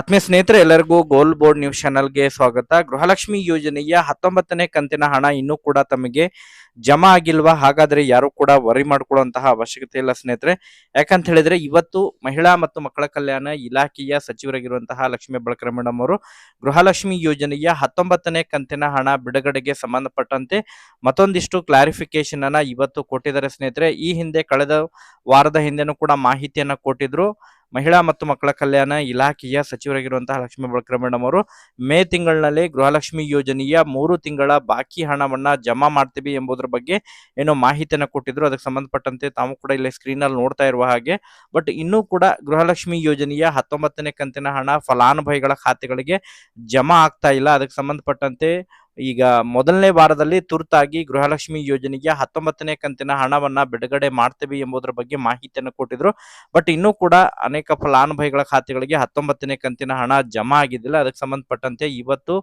ಆತ್ಮೀಯ ಸ್ನೇಹಿತರೆ, ಎಲ್ಲರಿಗೂ ಗೋಲ್ ಬೋರ್ಡ್ ನ್ಯೂಸ್ ಚಾನಲ್ಗೆ ಸ್ವಾಗತ. ಗೃಹಲಕ್ಷ್ಮಿ ಯೋಜನೆಯ ಹತ್ತೊಂಬತ್ತನೇ ಕಂತಿನ ಹಣ ಇನ್ನೂ ಕೂಡ ತಮಗೆ ಜಮಾ ಆಗಿಲ್ವಾ? ಹಾಗಾದ್ರೆ ಯಾರು ಕೂಡ ವರಿ ಮಾಡ್ಕೊಳ್ಳುವಂತಹ ಅವಶ್ಯಕತೆ ಇಲ್ಲ ಸ್ನೇಹಿತರೆ. ಯಾಕಂತ ಹೇಳಿದ್ರೆ, ಇವತ್ತು ಮಹಿಳಾ ಮತ್ತು ಮಕ್ಕಳ ಕಲ್ಯಾಣ ಇಲಾಖೆಯ ಸಚಿವರಾಗಿರುವಂತಹ ಲಕ್ಷ್ಮೀ ಬಳಕರ ಮೇಡಮ್ ಅವರು ಗೃಹಲಕ್ಷ್ಮಿ ಯೋಜನೆಯ ಹತ್ತೊಂಬತ್ತನೇ ಕಂತಿನ ಹಣ ಬಿಡುಗಡೆಗೆ ಸಂಬಂಧಪಟ್ಟಂತೆ ಮತ್ತೊಂದಿಷ್ಟು ಕ್ಲಾರಿಫಿಕೇಶನ್ ಅನ್ನ ಇವತ್ತು ಕೊಟ್ಟಿದ್ದಾರೆ ಸ್ನೇಹಿತರೆ. ಈ ಹಿಂದೆ ಕಳೆದ ವಾರದ ಹಿಂದೆನೂ ಕೂಡ ಮಾಹಿತಿಯನ್ನ ಕೊಟ್ಟಿದ್ರು. ಮಹಿಳಾ ಮತ್ತು ಮಕ್ಕಳ ಕಲ್ಯಾಣ ಇಲಾಖೆಯ ಸಚಿವರಾಗಿರುವಂತಹ ಲಕ್ಷ್ಮೀ ಬಳಕರ ಮೇಡಮ್ ಅವರು, ಮೇ ತಿಂಗಳಿನಲ್ಲಿ ಗೃಹಲಕ್ಷ್ಮಿ ಯೋಜನೆಯ ಮೂರು ತಿಂಗಳ ಬಾಕಿ ಹಣವನ್ನ ಜಮಾ ಮಾಡ್ತೀವಿ ಎಂಬುದರ ಬಗ್ಗೆ ಏನೋ ಮಾಹಿತಿಯನ್ನು ಕೊಟ್ಟಿದ್ರು. ಅದಕ್ಕೆ ಸಂಬಂಧಪಟ್ಟಂತೆ ತಾವು ಕೂಡ ಇಲ್ಲಿ ಸ್ಕ್ರೀನ್ ಅಲ್ಲಿ ನೋಡ್ತಾ ಇರುವ ಹಾಗೆ. ಬಟ್ ಇನ್ನೂ ಕೂಡ ಗೃಹಲಕ್ಷ್ಮಿ ಯೋಜನೆಯ ಹತ್ತೊಂಬತ್ತನೇ ಕಂತಿನ ಹಣ ಫಲಾನುಭವಿಗಳ ಖಾತೆಗಳಿಗೆ ಜಮಾ ಆಗ್ತಾ ಇಲ್ಲ. ಅದಕ್ಕೆ ಸಂಬಂಧಪಟ್ಟಂತೆ ಈಗ ಮೊದಲನೇ ವಾರದಲ್ಲಿ ತುರ್ತಾಗಿ ಗೃಹಲಕ್ಷ್ಮಿ ಯೋಜನೆಗೆ ಹತ್ತೊಂಬತ್ತನೇ ಕಂತಿನ ಹಣವನ್ನ ಬಿಡುಗಡೆ ಮಾಡ್ತೇವೆ ಎಂಬುದರ ಬಗ್ಗೆ ಮಾಹಿತಿಯನ್ನು ಕೊಟ್ಟಿದ್ರು. ಬಟ್ ಇನ್ನೂ ಕೂಡ ಅನೇಕ ಫಲಾನುಭವಿಗಳ ಖಾತೆಗಳಿಗೆ ಹತ್ತೊಂಬತ್ತನೇ ಕಂತಿನ ಹಣ ಜಮಾ ಆಗಿದ್ದಿಲ್ಲ. ಅದಕ್ಕೆ ಸಂಬಂಧಪಟ್ಟಂತೆ ಇವತ್ತು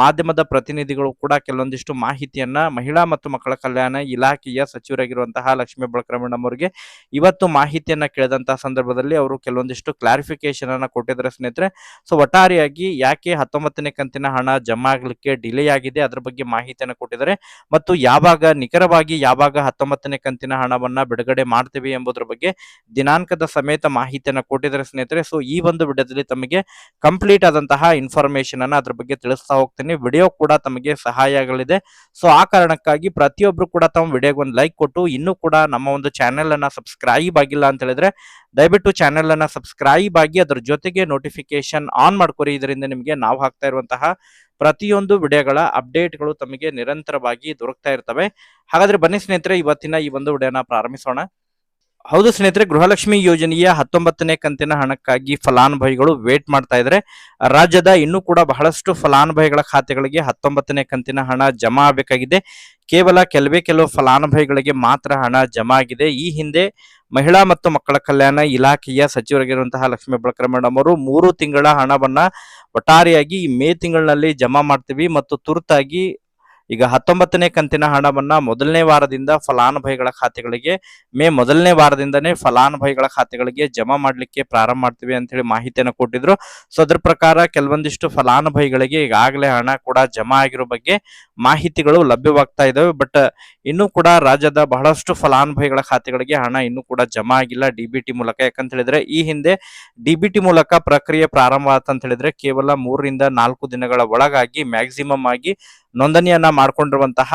ಮಾಧ್ಯಮದ ಪ್ರತಿನಿಧಿಗಳು ಕೂಡ ಕೆಲವೊಂದಿಷ್ಟು ಮಾಹಿತಿಯನ್ನ ಮಹಿಳಾ ಮತ್ತು ಮಕ್ಕಳ ಕಲ್ಯಾಣ ಇಲಾಖೆಯ ಸಚಿವರಾಗಿರುವಂತಹ ಲಕ್ಷ್ಮೀ ಬಳಕರಮಣ್ಣ ಅವರಿಗೆ ಇವತ್ತು ಮಾಹಿತಿಯನ್ನ ಕೇಳಿದಂತಹ ಸಂದರ್ಭದಲ್ಲಿ ಅವರು ಕೆಲವೊಂದಿಷ್ಟು ಕ್ಲಾರಿಫಿಕೇಶನ್ ಅನ್ನ ಕೊಟ್ಟಿದ್ದಾರೆ ಸ್ನೇಹಿತರೆ. ಸೊ ಒಟ್ಟಾರೆಯಾಗಿ ಯಾಕೆ ಹತ್ತೊಂಬತ್ತನೇ ಕಂತಿನ ಹಣ ಜಮಾ ಆಗ್ಲಿಕ್ಕೆ ಡಿಲೇ ಆಗಿದೆ ಅದ್ರ ಬಗ್ಗೆ ಮಾಹಿತಿಯನ್ನು ಕೊಟ್ಟಿದ್ದಾರೆ ಮತ್ತು ಯಾವಾಗ ನಿಖರವಾಗಿ ಯಾವಾಗ ಹತ್ತೊಂಬತ್ತನೇ ಕಂತಿನ ಹಣವನ್ನ ಬಿಡುಗಡೆ ಮಾಡ್ತೀವಿ ಎಂಬುದರ ಬಗ್ಗೆ ದಿನಾಂಕದ ಸಮೇತ ಮಾಹಿತಿಯನ್ನ ಕೊಟ್ಟಿದ್ದಾರೆ ಸ್ನೇಹಿತರೆ. ಸೊ ಈ ಒಂದು ವಿಡಿಯೋದಲ್ಲಿ ತಮಗೆ ಕಂಪ್ಲೀಟ್ ಆದಂತಹ ಇನ್ಫಾರ್ಮೇಶನ್ ಅನ್ನ ಅದ್ರ ಬಗ್ಗೆ ತಿಳಿಸ್ತಾ ಹೋಗ್ತೀನಿ. ವಿಡಿಯೋ ಕೂಡ ತಮಗೆ ಸಹಾಯ ಆಗಲಿದೆ. ಸೊ ಆ ಕಾರಣಕ್ಕಾಗಿ ಪ್ರತಿಯೊಬ್ರು ಕೂಡ ತಮ್ಮ ವಿಡಿಯೋಗೆ ಒಂದು ಲೈಕ್ ಕೊಟ್ಟು, ಇನ್ನೂ ಕೂಡ ನಮ್ಮ ಒಂದು ಚಾನೆಲ್ ಅನ್ನ ಸಬ್ಸ್ಕ್ರೈಬ್ ಆಗಿಲ್ಲ ಅಂತ ಹೇಳಿದ್ರೆ, ದಯವಿಟ್ಟು ಚಾನೆಲ್ ಅನ್ನ ಸಬ್ಸ್ಕ್ರೈಬ್ ಆಗಿ ಅದರ ಜೊತೆಗೆ ನೋಟಿಫಿಕೇಶನ್ ಆನ್ ಮಾಡ್ಕೊರಿ. ಇದರಿಂದ ನಿಮಗೆ ನಾವು ಹಾಕ್ತಾ ಇರುವಂತಹ ಪ್ರತಿಯೊಂದು ವಿಡಿಯೋಗಳ ಅಪ್ಡೇಟ್ಗಳು ತಮಗೆ ನಿರಂತರವಾಗಿ ದೊರಕ್ತಾ ಇರ್ತವೆ. ಹಾಗಾದ್ರೆ ಬನ್ನಿ ಸ್ನೇಹಿತರೆ, ಇವತ್ತಿನ ಈ ಒಂದು ವಿಡಿಯೋನ ಪ್ರಾರಂಭಿಸೋಣ. ಹೌದು ಸ್ನೇಹಿತರೆ, ಗೃಹಲಕ್ಷ್ಮಿ ಯೋಜನೆಯ ಹತ್ತೊಂಬತ್ತನೇ ಕಂತಿನ ಹಣಕ್ಕಾಗಿ ಫಲಾನುಭವಿಗಳು ವೇಟ್ ಮಾಡ್ತಾ ಇದ್ರೆ. ರಾಜ್ಯದ ಇನ್ನೂ ಕೂಡ ಬಹಳಷ್ಟು ಫಲಾನುಭವಿಗಳ ಖಾತೆಗಳಿಗೆ ಹತ್ತೊಂಬತ್ತನೇ ಕಂತಿನ ಹಣ ಜಮಾ ಆಗಬೇಕಾಗಿದೆ. ಕೇವಲ ಕೆಲವೇ ಕೆಲವು ಫಲಾನುಭವಿಗಳಿಗೆ ಮಾತ್ರ ಹಣ ಜಮಾ ಆಗಿದೆ. ಈ ಹಿಂದೆ ಮಹಿಳಾ ಮತ್ತು ಮಕ್ಕಳ ಕಲ್ಯಾಣ ಇಲಾಖೆಯ ಸಚಿವರಾಗಿರುವಂತಹ ಲಕ್ಷ್ಮೀ ಬಳಕರ ಮೇಡಮ್ ಅವರು ಮೂರು ತಿಂಗಳ ಹಣವನ್ನ ಒಟ್ಟಾರೆಯಾಗಿ ಮೇ ತಿಂಗಳಿನಲ್ಲಿ ಜಮಾ ಮಾಡ್ತೀವಿ ಮತ್ತು ತುರ್ತಾಗಿ ಈಗ ಹತ್ತೊಂಬತ್ತನೇ ಕಂತಿನ ಹಣವನ್ನ ಮೊದಲನೇ ವಾರದಿಂದ ಫಲಾನುಭವಿಗಳ ಖಾತೆಗಳಿಗೆ, ಮೇ ಮೊದಲನೇ ವಾರದಿಂದನೇ ಫಲಾನುಭವಿಗಳ ಖಾತೆಗಳಿಗೆ ಜಮಾ ಮಾಡಲಿಕ್ಕೆ ಪ್ರಾರಂಭ ಮಾಡ್ತೀವಿ ಅಂತ ಹೇಳಿ ಮಾಹಿತಿಯನ್ನು ಕೊಟ್ಟಿದ್ರು. ಸೊ, ಅದ್ರ ಪ್ರಕಾರ ಕೆಲವೊಂದಿಷ್ಟು ಫಲಾನುಭವಿಗಳಿಗೆ ಈಗಾಗಲೇ ಹಣ ಕೂಡ ಜಮಾ ಆಗಿರೋ ಬಗ್ಗೆ ಮಾಹಿತಿಗಳು ಲಭ್ಯವಾಗ್ತಾ ಇದಾವೆ. ಬಟ್, ಇನ್ನೂ ಕೂಡ ರಾಜ್ಯದ ಬಹಳಷ್ಟು ಫಲಾನುಭವಿಗಳ ಖಾತೆಗಳಿಗೆ ಹಣ ಇನ್ನೂ ಕೂಡ ಜಮಾ ಆಗಿಲ್ಲ ಡಿ ಬಿ ಟಿ ಮೂಲಕ. ಯಾಕಂತ ಹೇಳಿದ್ರೆ, ಈ ಹಿಂದೆ ಡಿ ಬಿ ಟಿ ಮೂಲಕ ಪ್ರಕ್ರಿಯೆ ಪ್ರಾರಂಭ ಆತಂತ ಹೇಳಿದ್ರೆ, ಕೇವಲ ಮೂರರಿಂದ ನಾಲ್ಕು ದಿನಗಳ ಒಳಗಾಗಿ ಮ್ಯಾಕ್ಸಿಮಮ್ ಆಗಿ ನೋಂದಣಿಯನ್ನ ಮಾಡ್ಕೊಂಡಿರುವಂತಹ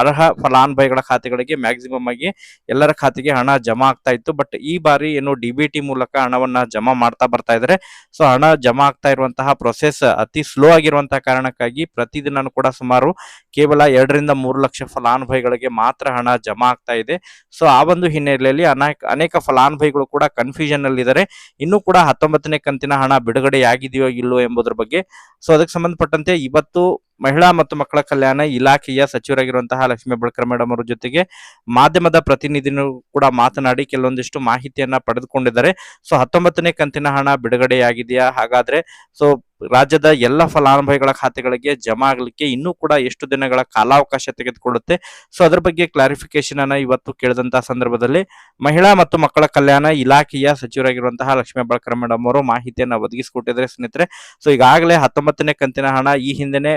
ಅರ್ಹ ಫಲಾನುಭವಿಗಳ ಖಾತೆಗಳಿಗೆ ಮ್ಯಾಕ್ಸಿಮಮ್ ಆಗಿ ಎಲ್ಲರ ಖಾತೆಗೆ ಹಣ ಜಮಾ ಆಗ್ತಾ ಇತ್ತು. ಬಟ್ ಈ ಬಾರಿ ಏನು ಡಿ ಬಿ ಟಿ ಮೂಲಕ ಹಣವನ್ನ ಜಮಾ ಮಾಡ್ತಾ ಬರ್ತಾ ಇದ್ರೆ. ಸೊ ಹಣ ಜಮಾ ಆಗ್ತಾ ಇರುವಂತಹ ಪ್ರೊಸೆಸ್ ಅತಿ ಸ್ಲೋ ಆಗಿರುವಂತಹ ಕಾರಣಕ್ಕಾಗಿ ಪ್ರತಿದಿನ ಕೂಡ ಸುಮಾರು ಕೇವಲ ಎರಡರಿಂದ ಮೂರು ಲಕ್ಷ ಫಲಾನುಭವಿಗಳಿಗೆ ಮಾತ್ರ ಹಣ ಜಮಾ ಆಗ್ತಾ ಇದೆ. ಸೊ ಆ ಒಂದು ಹಿನ್ನೆಲೆಯಲ್ಲಿ ಅನೇಕ ಫಲಾನುಭವಿಗಳು ಕೂಡ ಕನ್ಫ್ಯೂಷನ್ ಅಲ್ಲಿ ಇದ್ದಾರೆ ಇನ್ನೂ ಕೂಡ ಹತ್ತೊಂಬತ್ತನೇ ಕಂತಿನ ಹಣ ಬಿಡುಗಡೆಯಾಗಿದೆಯೋ ಇಲ್ಲೋ ಎಂಬುದರ ಬಗ್ಗೆ. ಸೊ ಅದಕ್ಕೆ ಸಂಬಂಧಪಟ್ಟಂತೆ ಇವತ್ತು ಮಹಿಳಾ ಮತ್ತು ಮಕ್ಕಳ ಕಲ್ಯಾಣ ಇಲಾಖೆಯ ಸಚಿವರಾಗಿರುವಂತಹ ಲಕ್ಷ್ಮೀ ಬಳಕರ್ ಮೇಡಮ್ ಅವರ ಜೊತೆಗೆ ಮಾಧ್ಯಮದ ಪ್ರತಿನಿಧಿನೂ ಕೂಡ ಮಾತನಾಡಿ ಕೆಲವೊಂದಿಷ್ಟು ಮಾಹಿತಿಯನ್ನ ಪಡೆದುಕೊಂಡಿದ್ದಾರೆ. ಸೊ ಹತ್ತೊಂಬತ್ತನೇ ಕಂತಿನ ಹಣ ಬಿಡುಗಡೆಯಾಗಿದೆಯಾ? ಹಾಗಾದ್ರೆ ಸೊ ರಾಜ್ಯದ ಎಲ್ಲ ಫಲಾನುಭವಿಗಳ ಖಾತೆಗಳಿಗೆ ಜಮಾ ಆಗಲಿಕ್ಕೆ ಇನ್ನೂ ಕೂಡ ಎಷ್ಟು ದಿನಗಳ ಕಾಲಾವಕಾಶ ತೆಗೆದುಕೊಳ್ಳುತ್ತೆ? ಸೊ ಅದರ ಬಗ್ಗೆ ಕ್ಲಾರಿಫಿಕೇಶನ್ ಅನ್ನ ಇವತ್ತು ಕೇಳಿದಂತಹ ಸಂದರ್ಭದಲ್ಲಿ ಮಹಿಳಾ ಮತ್ತು ಮಕ್ಕಳ ಕಲ್ಯಾಣ ಇಲಾಖೆಯ ಸಚಿವರಾಗಿರುವಂತಹ ಲಕ್ಷ್ಮೀ ಬಳಕರ ಮೇಡಮ್ ಅವರು ಮಾಹಿತಿಯನ್ನು ಒದಗಿಸಿಕೊಟ್ಟಿದ್ದಾರೆ ಸ್ನೇಹಿತರೆ. ಸೊ ಈಗಾಗಲೇ ಹತ್ತೊಂಬತ್ತನೇ ಕಂತಿನ ಹಣ ಈ ಹಿಂದೆನೆ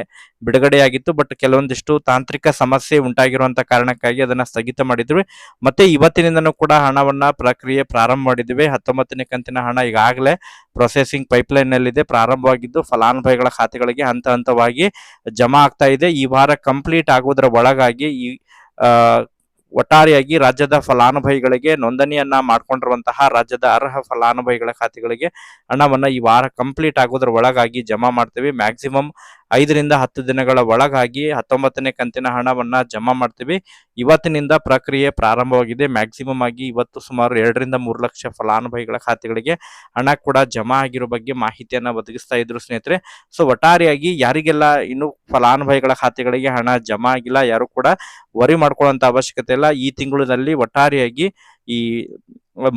ಬಿಡುಗಡೆಯಾಗಿತ್ತು. ಬಟ್ ಕೆಲವೊಂದಿಷ್ಟು ತಾಂತ್ರಿಕ ಸಮಸ್ಯೆ ಉಂಟಾಗಿರುವಂತಹ ಕಾರಣಕ್ಕಾಗಿ ಅದನ್ನ ಸ್ಥಗಿತ ಮಾಡಿದ್ವಿ. ಮತ್ತೆ ಇವತ್ತಿನಿಂದನೂ ಕೂಡ ಹಣವನ್ನ ಪ್ರಕ್ರಿಯೆ ಪ್ರಾರಂಭ ಮಾಡಿದ್ವಿ. ಹತ್ತೊಂಬತ್ತನೇ ಕಂತಿನ ಹಣ ಈಗಾಗಲೇ ಪ್ರೊಸೆಸಿಂಗ್ ಪೈಪ್ಲೈನ್ ನಲ್ಲಿದೆ ಪ್ರಾರಂಭವಾಗಿದ್ದು ಫಲಾನುಭವಿಗಳ ಖಾತೆಗಳಿಗೆ ಹಂತ ಹಂತವಾಗಿ ಜಮಾ ಆಗ್ತಾ ಇದೆ. ಈ ವಾರ ಕಂಪ್ಲೀಟ್ ಆಗುವುದರ ಒಳಗಾಗಿ ಈ ಒಟ್ಟಾರೆಯಾಗಿ ರಾಜ್ಯದ ಫಲಾನುಭವಿಗಳಿಗೆ ನೋಂದಣಿಯನ್ನ ಮಾಡ್ಕೊಂಡಿರುವಂತಹ ರಾಜ್ಯದ ಅರ್ಹ ಫಲಾನುಭವಿಗಳ ಖಾತೆಗಳಿಗೆ ಹಣವನ್ನ ಈ ವಾರ ಕಂಪ್ಲೀಟ್ ಆಗೋದ್ರ ಒಳಗಾಗಿ ಜಮಾ ಮಾಡ್ತೀವಿ. ಮ್ಯಾಕ್ಸಿಮಮ್ ಐದರಿಂದ ಹತ್ತು ದಿನಗಳ ಒಳಗಾಗಿ ಹತ್ತೊಂಬತ್ತನೇ ಕಂತಿನ ಹಣವನ್ನ ಜಮಾ ಮಾಡ್ತೀವಿ. ಇವತ್ತಿನಿಂದ ಪ್ರಕ್ರಿಯೆ ಪ್ರಾರಂಭವಾಗಿದೆ. ಮ್ಯಾಕ್ಸಿಮಮ್ ಆಗಿ ಇವತ್ತು ಸುಮಾರು ಎರಡರಿಂದ ಮೂರು ಲಕ್ಷ ಫಲಾನುಭವಿಗಳ ಖಾತೆಗಳಿಗೆ ಹಣ ಕೂಡ ಜಮಾ ಆಗಿರೋ ಬಗ್ಗೆ ಮಾಹಿತಿಯನ್ನ ಒದಗಿಸ್ತಾ ಇದ್ರು ಸ್ನೇಹಿತರೆ. ಸೊ, ಒಟ್ಟಾರೆಯಾಗಿ ಯಾರಿಗೆಲ್ಲ ಇನ್ನು ಫಲಾನುಭವಿಗಳ ಖಾತೆಗಳಿಗೆ ಹಣ ಜಮಾ ಆಗಿಲ್ಲ, ಯಾರು ಕೂಡ ವರಿ ಮಾಡ್ಕೊಳ್ಳುವಂತ ಅವಶ್ಯಕತೆ ಇಲ್ಲ. ಈ ತಿಂಗಳಿನಲ್ಲಿ ಒಟ್ಟಾರೆಯಾಗಿ ಈ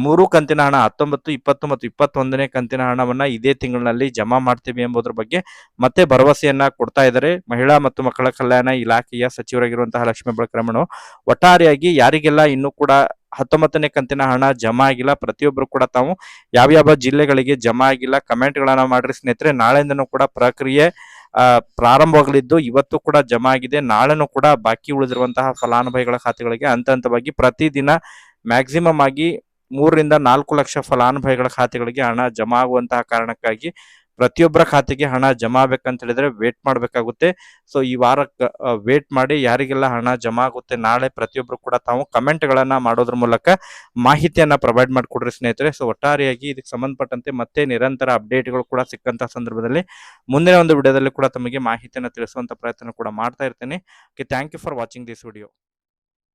ಮೂರು ಕಂತಿನ ಹಣ, ಹತ್ತೊಂಬತ್ತು, ಇಪ್ಪತ್ತು ಮತ್ತು ಇಪ್ಪತ್ತೊಂದನೇ ಕಂತಿನ ಹಣವನ್ನ ಇದೇ ತಿಂಗಳಿನಲ್ಲಿ ಜಮಾ ಮಾಡ್ತೀವಿ ಎಂಬುದರ ಬಗ್ಗೆ ಮತ್ತೆ ಭರವಸೆಯನ್ನ ಕೊಡ್ತಾ ಇದ್ದಾರೆ. ಮಹಿಳಾ ಮತ್ತು ಮಕ್ಕಳ ಕಲ್ಯಾಣ ಇಲಾಖೆಯ ಸಚಿವರಾಗಿರುವಂತಹ ಲಕ್ಷ್ಮೀ ಬಳಕ್ರಮಣ ಒಟ್ಟಾರೆಯಾಗಿ ಯಾರಿಗೆಲ್ಲ ಇನ್ನೂ ಕೂಡ ಹತ್ತೊಂಬತ್ತನೇ ಕಂತಿನ ಹಣ ಜಮಾ ಆಗಿಲ್ಲ ಪ್ರತಿಯೊಬ್ಬರು ಕೂಡ ತಾವು ಯಾವ್ಯಾವ ಜಿಲ್ಲೆಗಳಿಗೆ ಜಮಾ ಆಗಿಲ್ಲ ಕಮೆಂಟ್ ಗಳನ್ನ ಮಾಡ್ರಿ ಸ್ನೇಹಿತರೆ, ನಾಳೆಯಿಂದನೂ ಕೂಡ ಪ್ರಕ್ರಿಯೆ ಪ್ರಾರಂಭವಾಗಲಿದ್ದು ಇವತ್ತು ಕೂಡ ಜಮಾ ಆಗಿದೆ. ನಾಳೆನೂ ಕೂಡ ಬಾಕಿ ಉಳಿದಿರುವಂತಹ ಫಲಾನುಭವಿಗಳ ಖಾತೆಗಳಿಗೆ ಹಂತ ಹಂತವಾಗಿ ಪ್ರತಿದಿನ ಮ್ಯಾಕ್ಸಿಮಮ್ ಆಗಿ ಮೂರರಿಂದ ನಾಲ್ಕು ಲಕ್ಷ ಫಲಾನುಭವಿಗಳ ಖಾತೆಗಳಿಗೆ ಹಣ ಜಮಾ ಆಗುವಂತಹ ಕಾರಣಕ್ಕಾಗಿ ಪ್ರತಿಯೊಬ್ಬರ ಖಾತೆಗೆ ಹಣ ಜಮಾ ಆಗ್ಬೇಕಂತ ಹೇಳಿದ್ರೆ ವೇಟ್ ಮಾಡಬೇಕಾಗುತ್ತೆ. ಸೊ ಈ ವಾರ ವೇಟ್ ಮಾಡಿ ಯಾರಿಗೆಲ್ಲ ಹಣ ಜಮಾ ಆಗುತ್ತೆ ನಾಳೆ ಪ್ರತಿಯೊಬ್ಬರು ಕೂಡ ತಾವು ಕಮೆಂಟ್ ಗಳನ್ನ ಮಾಡೋದ್ರ ಮೂಲಕ ಮಾಹಿತಿಯನ್ನ ಪ್ರೊವೈಡ್ ಮಾಡಿಕೊಡ್ರಿ ಸ್ನೇಹಿತರೆ. ಸೊ ಒಟ್ಟಾರೆಯಾಗಿ ಇದಕ್ಕೆ ಸಂಬಂಧಪಟ್ಟಂತೆ ಮತ್ತೆ ನಿರಂತರ ಅಪ್ಡೇಟ್ಗಳು ಕೂಡ ಸಿಕ್ಕಂತಹ ಸಂದರ್ಭದಲ್ಲಿ ಮುಂದಿನ ಒಂದು ವಿಡಿಯೋದಲ್ಲಿ ಕೂಡ ತಮಗೆ ಮಾಹಿತಿಯನ್ನು ತಿಳಿಸುವಂತ ಪ್ರಯತ್ನ ಕೂಡ ಮಾಡ್ತಾ ಇರ್ತೇನೆ. Okay thank you for watching this video